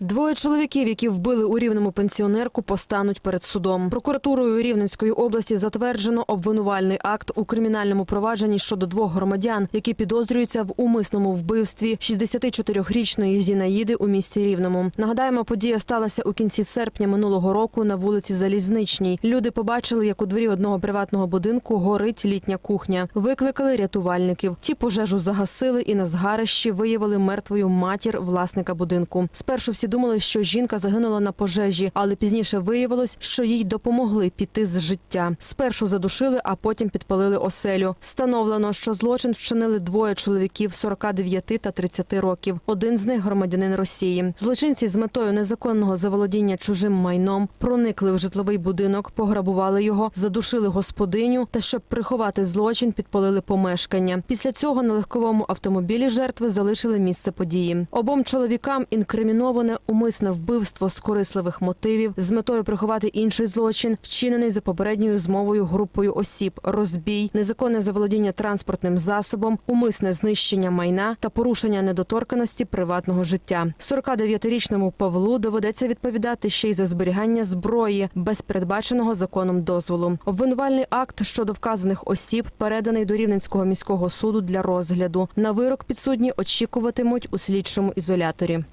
Двоє чоловіків, які вбили у рівному пенсіонерку, постануть перед судом. Прокуратурою Рівненської області затверджено обвинувальний акт у кримінальному провадженні щодо двох громадян, які підозрюються в умисному вбивстві 64-річної Зінаїди у місті Рівному. Нагадаємо, подія сталася у кінці серпня минулого року на вулиці Залізничній. Люди побачили, як у дворі одного приватного будинку горить літня кухня. Викликали рятувальників. Ті пожежу загасили і на згарищі виявили мертвою матір власника будинку. Спершу всі думали, що жінка загинула на пожежі, але пізніше виявилось, що їй допомогли піти з життя. Спершу задушили, а потім підпалили оселю. Встановлено, що злочин вчинили двоє чоловіків 49 та 30 років. Один з них громадянин Росії. Злочинці з метою незаконного заволодіння чужим майном проникли в житловий будинок, пограбували його, задушили господиню та, щоб приховати злочин, підпалили помешкання. Після цього на легковому автомобілі жертви залишили місце події. Обом чоловікам інкриміноване умисне вбивство з корисливих мотивів з метою приховати інший злочин, вчинений за попередньою змовою групою осіб, розбій, незаконне заволодіння транспортним засобом, умисне знищення майна та порушення недоторканості приватного життя. 49-річному Павлу доведеться відповідати ще й за зберігання зброї без передбаченого законом дозволу. Обвинувальний акт щодо вказаних осіб переданий до Рівненського міського суду для розгляду. На вирок підсудні очікуватимуть у слідчому ізоляторі.